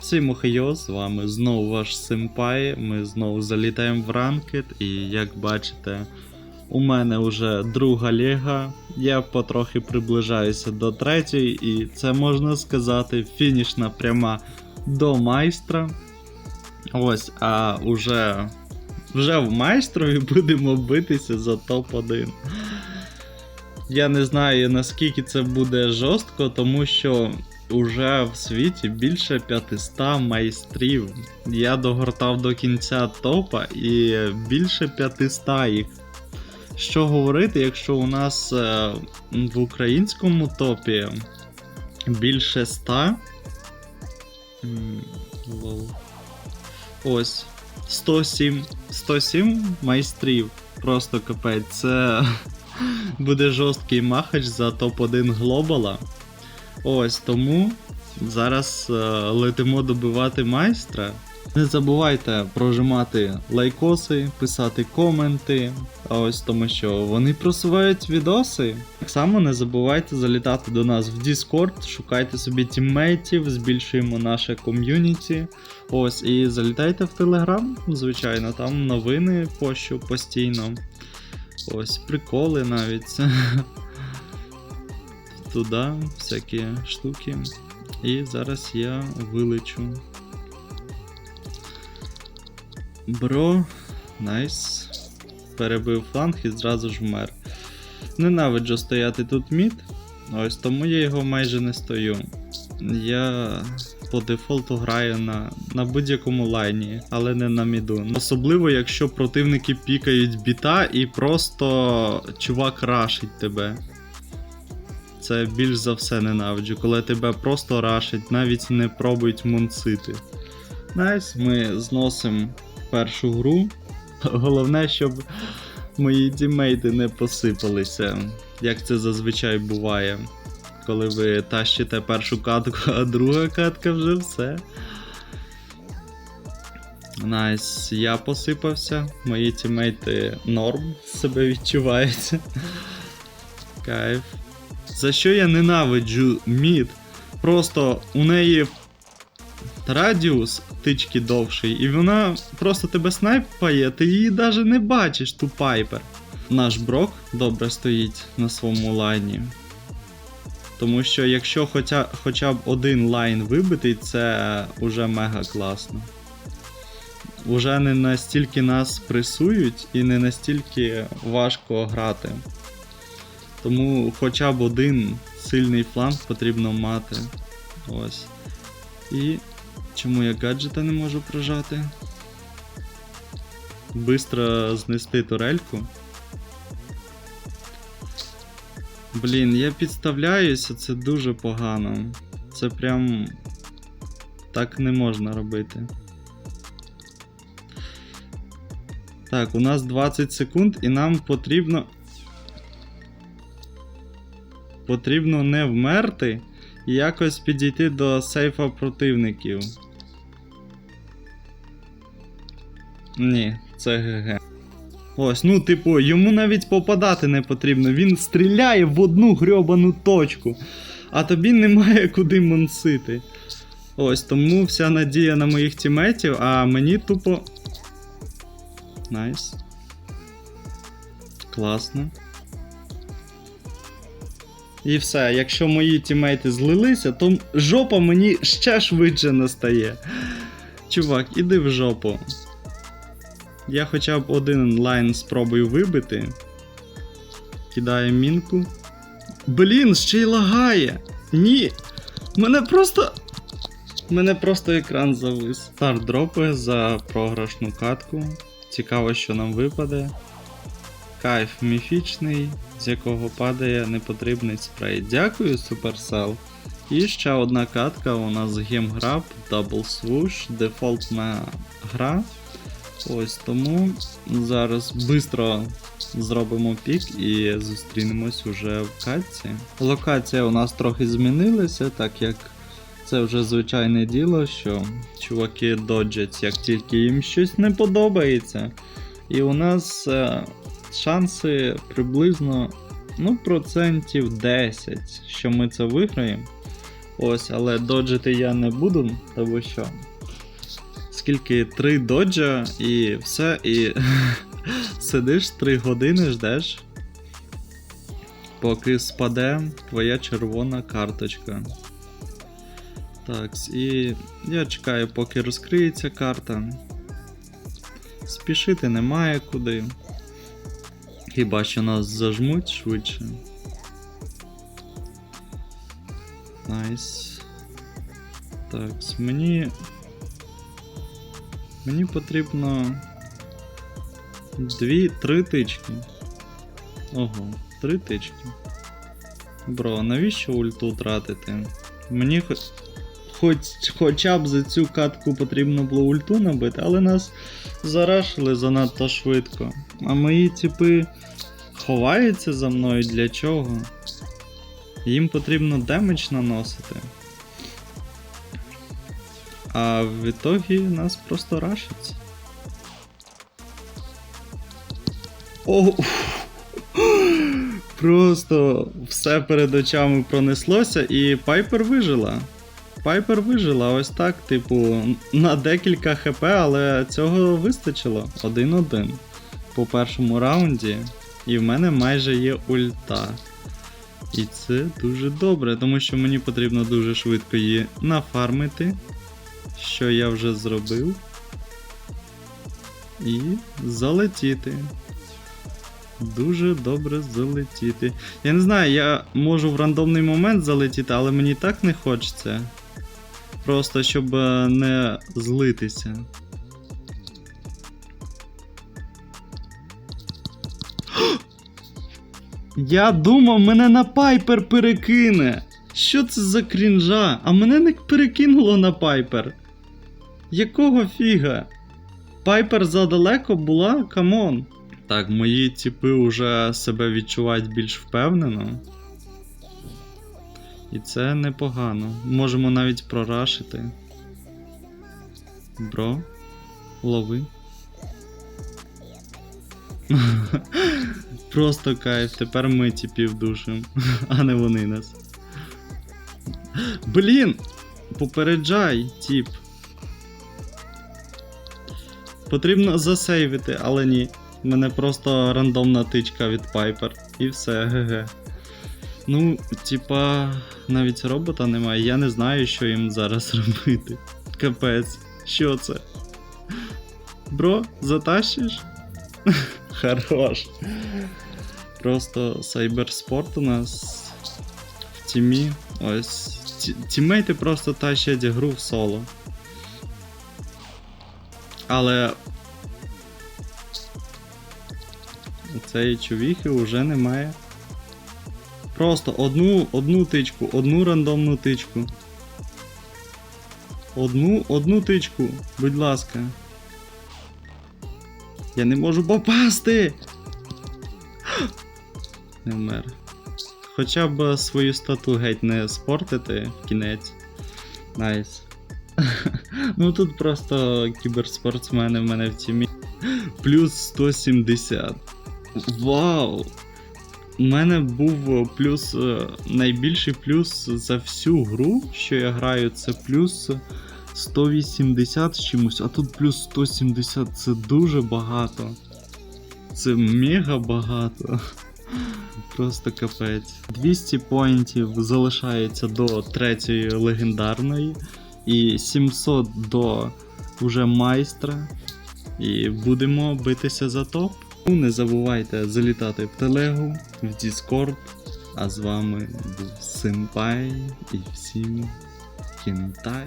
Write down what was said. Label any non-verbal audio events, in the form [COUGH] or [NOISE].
Всім ухайо, з вами знову ваш Симпай. Ми знову залітаємо в ранкет, і як бачите, у мене вже друга ліга. Я потрохи приближаюся до третьої, і це можна сказати фінішна пряма до майстра. Ось, а уже, вже в майстрові [LAUGHS] будемо битися за топ-1. Я не знаю наскільки це буде жорстко, тому що уже в світі більше 500 майстрів. Я догортав до кінця топа і більше 500 їх. Що говорити, якщо у нас е, в українському топі більше 100. Лол. Ось. 107, 107 майстрів. Просто капець. Це [LAUGHS] буде жорсткий махач за топ-1 глобала. Ось тому зараз е, летимо добивати майстра. Не забувайте прожимати лайкоси, писати коменти. Ось тому що вони просувають відоси. Так само не забувайте залітати до нас в Discord, шукайте собі тіммейтів, збільшуємо наше ком'юніті. Ось, і залітайте в Telegram, звичайно, там новини пощу постійно. Ось, приколи навіть. [LAUGHS] Туди, всякі штуки. І зараз я вилечу. Бро, найс. Перебив фланг і зразу ж вмер. Ненавиджу стояти тут мід. Ось тому я його майже не стою. Я по дефолту граю на, на будь-якому лайні, але не на міду. Особливо, якщо противники пікають біта і просто чувак рашить тебе. Це більш за все ненавиджу, коли тебе просто рашать, навіть не пробують мунцити. Найс, ми зносимо першу гру. Головне, щоб мої тіммейти не посипалися, як це зазвичай буває. Коли ви тащите першу катку, а друга катка вже все. Найс, я посипався, мої тіммейти норм себе відчувають. Кайф. За що я ненавиджу мід? Просто у неї радіус тички довший, і вона просто тебе снайпає, ти її навіть не бачиш, ту пайпер. Наш брок добре стоїть на своєму лайні. Тому що якщо хоча, хоча б один лайн вибитий, це уже мега класно. Уже не настільки нас пресують і не настільки важко грати. Тому хоча б один сильний фланг потрібно мати. Ось. І чому я гаджета не можу прожати? Бистро знести турельку. Блін, я підставляюся, це дуже погано. Це прям. Так не можна робити. Так, у нас 20 секунд і нам потрібно. Потрібно не вмерти і якось підійти до сейфа противників. Ні, це ГГ. Ось, ну, типу, йому навіть попадати не потрібно. Він стріляє в одну грьобану точку, а тобі немає куди мансити. Ось, тому вся надія на моїх тімейтів, а мені тупо. Найс. Класно. І все, якщо мої тімейти злилися, то жопа мені ще швидше настає. Чувак, іди в жопу. Я хоча б один лайн спробую вибити. Кидаю мінку. Блін, ще й лагає. Ні. Мене просто. Мене просто екран завис. Старт дропи за програшну катку. Цікаво, що нам випаде. Кайф міфічний, з якого падає непотрібний спрей. Дякую, Supercell. І ще одна катка у нас геймграб, Double Swoosh, дефолтна гра. Ось тому зараз швидко зробимо пік і зустрінемось уже в катці. Локація у нас трохи змінилася, так як це вже звичайне діло, що чуваки доджать, як тільки їм щось не подобається. І у нас е, шанси приблизно ну, процентів 10, що ми це виграємо. Ось, але доджити я не буду, тому що. Скільки три доджа і все, і [LAUGHS] сидиш 3 години, ждеш, поки спаде твоя червона карточка. Так, і я чекаю, поки розкриється карта. Спішити немає куди. Хіба що нас зажмуть швидше. Найс. Так, мені. Мені потрібно. Дві, три тички. Ого, три тички. Бро, навіщо ульту тратити? Мені хоч, хоч, хоча б за цю катку потрібно було ульту набити, але нас зарашили занадто швидко. А мої типи ховаються за мною для чого? Їм потрібно демедж наносити. А в ітогі нас просто рашать. О! Просто все перед очами пронеслося, і Пайпер вижила. Пайпер вижила ось так, типу, на декілька хп, але цього вистачило. Один-один. По першому раунді. І в мене майже є ульта. І це дуже добре, тому що мені потрібно дуже швидко її нафармити, що я вже зробив. І залетіти. Дуже добре залетіти. Я не знаю, я можу в рандомний момент залетіти, але мені так не хочеться. Просто щоб е, не злитися. Я думав, мене на пайпер перекине. Що це за крінжа? А мене не перекинуло на пайпер. Якого фіга? Пайпер задалеко була? Камон. Так, мої тіпи вже себе відчувають більш впевнено. І це непогано. Можемо навіть прорашити. Бро, лови. [LAUGHS] Просто кайф, тепер ми тіпів душим, [LAUGHS] а не вони нас. Блін! Попереджай, тіп. Потрібно засейвити, але ні. У мене просто рандомна тичка від Пайпер. І все, ГГ. Ну, типа, навіть робота немає, я не знаю, що їм зараз [LAUGHS] робити. Капець, що це? Бро, затащиш? [LAUGHS] Хорош. Просто сайберспорт у нас в тімі. Ось. ті- Тімейти просто тащать гру в соло. Але. У цієї човіхи вже немає. Просто одну, одну тичку, одну рандомну тичку. Одну, одну тичку, будь ласка. Я не можу попасти. Не вмер. Хоча б свою стату геть не спортити в кінець. Найс. [LAUGHS] ну тут просто кіберспортсмени в мене в тімі. Плюс 170. Вау! У мене був плюс е, найбільший плюс за всю гру, що я граю, це плюс 180 з чимось, а тут плюс 170 це дуже багато. Це мега багато. [LAUGHS] Просто капець. 200 поінтів залишається до третьої легендарної, і 700 до уже майстра. І будемо битися за топ. Ну, Не забувайте залітати в телегу, в Discord. А з вами був Симпай і всім кінтай.